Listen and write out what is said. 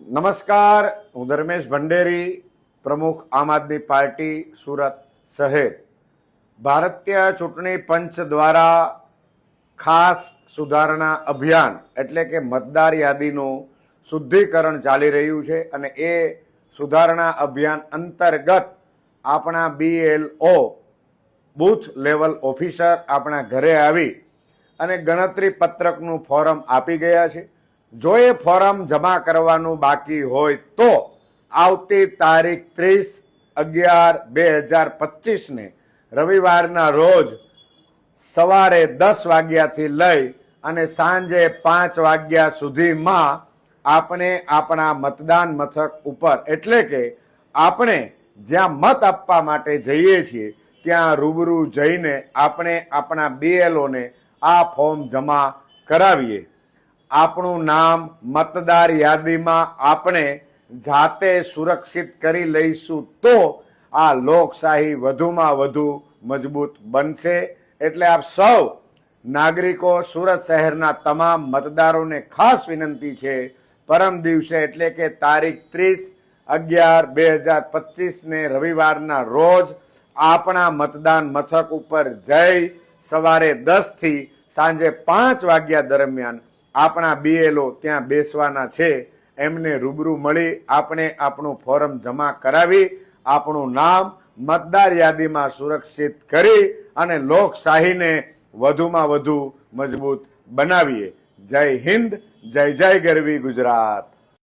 નમસ્કાર, હું ધર્મેશ ભંડેરી, પ્રમુખ આમ આદમી પાર્ટી, સુરત શહેર. ભારતીય ચૂંટણી પંચ દ્વારા ખાસ સુધારણા અભિયાન, એટલે કે મતદાર યાદીનું શુદ્ધિકરણ ચાલી રહ્યું છે અને એ સુધારણા અભિયાન અંતર્ગત આપણા બીએલઓ બૂથ લેવલ ઓફિસર આપણા ઘરે આવી અને ગણતરી પત્રકનું ફોરમ આપી ગયા છે. જો એ ફોરમ જમા કરવાનું બાકી હોય તો આવતી તારીખ ત્રીસ અગિયાર બે હજાર પચીસને રવિવારના રોજ સવારે દસ વાગ્યાથી લઈ અને સાંજે પાંચ વાગ્યા સુધીમાં આપણે આપણા મતદાન મથક ઉપર એટલે કે આપણે જ્યાં મત આપવા માટે જઈએ છીએ, ત્યાં રૂબરૂ જઈને આપણે આપણા બીએલઓને આ ફોર્મ જમા કરાવીએ. આપણું નામ મતદાર યાદીમાં આપણે જાતે સુરક્ષિત કરી લઈશું તો આ લોકશાહી વધુમાં વધુ મજબૂત બનશે. એટલે આપ સૌ નાગરિકો, સુરત શહેરના તમામ મતદારોને ખાસ વિનંતી છે, પરમ દિવસે એટલે કે તારીખ ત્રીસ અગિયાર બે હજાર પચીસને રવિવારના રોજ આપણા મતદાન મથક ઉપર જઈ સવારે દસથી સાંજે પાંચ વાગ્યા દરમિયાન આપણા બીએલઓ ત્યાં બેસવાના છે, એમને રૂબરૂ મળી આપણે આપણું ફોરમ જમા કરાવી, આપણું નામ મતદાર યાદીમાં સુરક્ષિત કરી અને લોકશાહીને વધુમાં વધુ મજબૂત બનાવીએ. જય હિન્દ, જય જય ગરવી ગુજરાત.